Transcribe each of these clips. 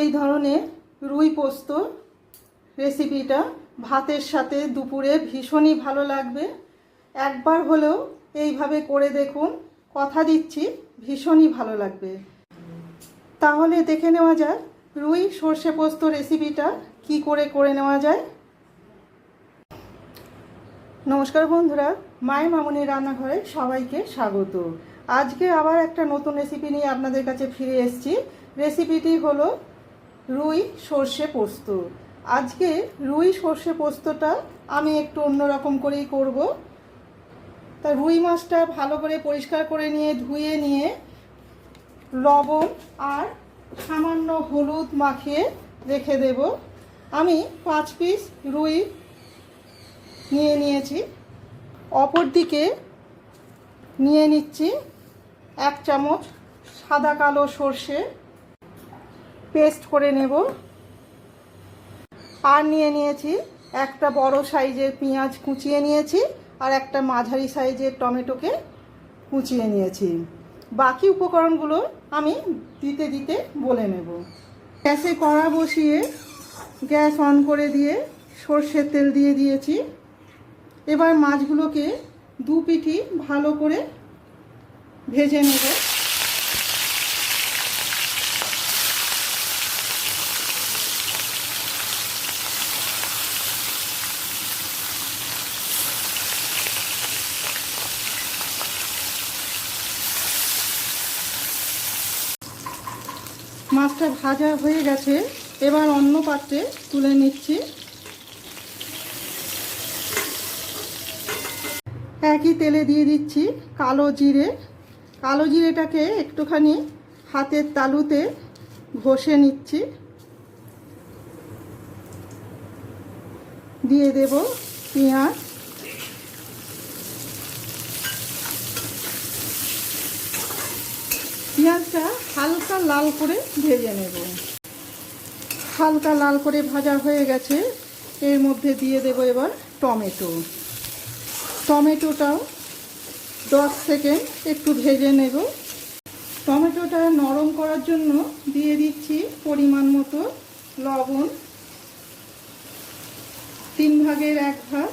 এই ধরনের রুই পোস্ত রেসিপিটা ভাতের সাথে দুপুরে ভীষণই ভালো লাগবে। একবার হলেও এইভাবে করে দেখুন, কথা দিচ্ছি, ভীষণই ভালো লাগবে। তাহলে দেখে নেওয়া যাক, রুই সর্ষে পোস্ত রেসিপিটা কি করে করে নেওয়া যায়। নমস্কার বন্ধুরা, মায়ের মামুনির রান্নাঘরে সবাইকে স্বাগত। আজকে আবার একটা নতুন রেসিপি নিয়ে আপনাদের কাছে ফিরে এসেছি। রেসিপিটি হলো রুই সর্ষে পোস্ত। আজকে রুই সর্ষে পোস্তটা আমি একটু অন্যরকম করেই করব। তা রুই মাছটা ভালো করে পরিষ্কার করে নিয়ে, ধুয়ে নিয়ে লবণ আর সামান্য হলুদ মাখিয়ে রেখে দেব। আমি পাঁচ পিস রুই নিয়ে নিয়েছি। অপর দিকে নিয়ে নিচ্ছি এক চামচ সাদা কালো সর্ষে পেস্ট করে নেব। আর নিয়ে নিয়েছি একটা বড় সাইজের পেঁয়াজ কুচিয়ে নিয়েছি, আর একটা মাঝারি সাইজের টমেটোকে কুচিয়ে নিয়েছি। বাকি উপকরণগুলো আমি দিতে দিতে বলে নেব। গ্যাসে কড়া বসিয়ে গ্যাস অন করে দিয়ে সর্ষের তেল দিয়ে দিয়েছি। এবার মাছগুলোকে দু পিঠি ভালো করে ভেজে নেব। মাছটা ভাজা হয়ে গেছে। এবার অন্য পাত্রে তুলে নিচ্ছি। একই তেলে দিয়ে দিচ্ছি কালো জিরে। কালো জিরেটাকে একটুখানি হাতের তালুতে ঘষে নিচ্ছি। দিয়ে দেব পেঁয়াজ পেঁয়াজটা হালকা লাল করে ভেজে নেব। হালকা লাল করে ভাজা হয়ে গেছে। এর মধ্যে দিয়ে দেব এবার টমেটো। টমেটোটাও দশ সেকেন্ড একটু ভেজে নেব। টমেটোটা নরম করার জন্য দিয়ে দিচ্ছি পরিমাণ মতো লবণ। তিন ভাগের এক ভাগ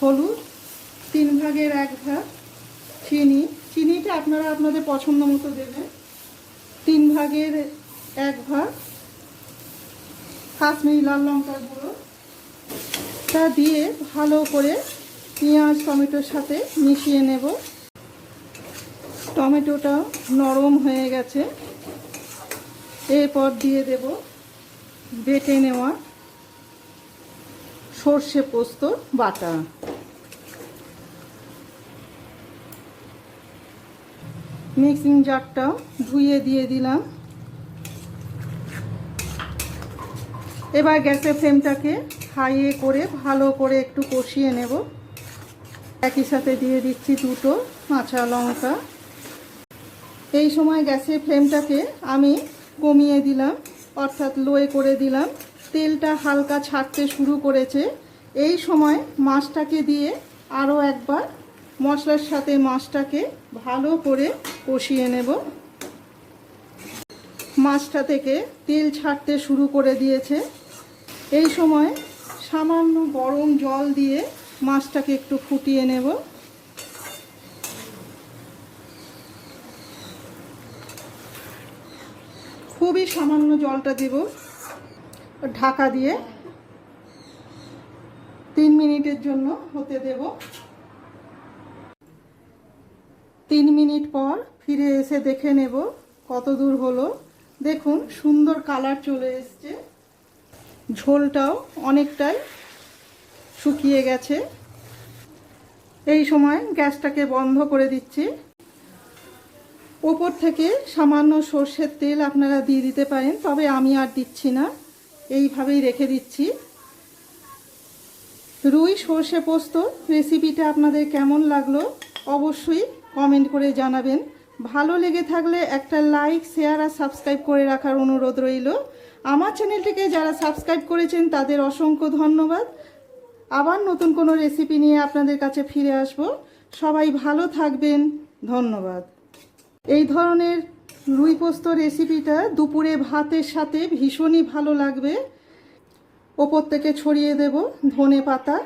হলুদ, তিন ভাগের এক ভাগ চিনি। চিনিটা আপনারা আপনাদের পছন্দ মতো দেবেন। তিন ভাগের এক ভাগ, কাশ্মীরি লাল লঙ্কার গুঁড়ো। তা দিয়ে ভালো করে পেঁয়াজ, টমেটোর সাথে মিশিয়ে নেব। টমেটোটা নরম হয়ে গেছে। এরপর দিয়ে দেব বেটে নেওয়া সর্ষে পোস্ত বাটা। মিক্সিং জারটাও ধুয়ে দিয়ে দিলাম। এবার গ্যাসের ফ্লেমটাকে হাইয়ে করে ভালো করে একটু কষিয়ে নেব। একই সাথে দিয়ে দিচ্ছি দুটো কাঁচা লঙ্কা। এই সময় গ্যাসের ফ্লেমটাকে আমি কমিয়ে দিলাম, অর্থাৎ লোয়ে করে দিলাম। তেলটা হালকা ছাড়তে শুরু করেছে। এই সময় মাছটাকে দিয়ে আরও একবার মশলার সাথে মাছটাকে ভালো করে কষিয়ে নেব। মাছটা থেকে তেল ছাড়তে শুরু করে দিয়েছে। এই সময় সামান্য গরম জল দিয়ে মাছটাকে একটু ফুটিয়ে নেব। খুবই সামান্য জলটা দেব। ঢাকা দিয়ে তিন মিনিটের জন্য হতে দেব। তিন মিনিট পর ফিরে এসে দেখে নেব কত দূর হলো। দেখুন, সুন্দর কালার চলে এসছে। ঝোলটাও অনেকটাই শুকিয়ে গেছে। এই সময় গ্যাসটাকে বন্ধ করে দিচ্ছি। ওপর থেকে সামান্য সর্ষের তেল আপনারা দিয়ে দিতে পারেন, তবে আমি আর দিচ্ছি না। এইভাবেই রেখে দিচ্ছি। রুই সর্ষে পোস্ত রেসিপিটা আপনাদের কেমন লাগল অবশ্যই কমেন্ট করে জানাবেন। ভালো লেগে থাকলে একটা লাইক, শেয়ার আর সাবস্ক্রাইব করে রাখার অনুরোধ রইল। আমার চ্যানেলটিকে যারা সাবস্ক্রাইব করেছেন, তাদের অসংখ্য ধন্যবাদ। আবার নতুন কোনো রেসিপি নিয়ে আপনাদের কাছে ফিরে আসব। সবাই ভালো থাকবেন। ধন্যবাদ। এই ধরনের রুই পোস্ত রেসিপিটা দুপুরে ভাতের সাথে ভীষণই ভালো লাগবে। ওপর থেকে ছড়িয়ে দেব ধনে পাতা।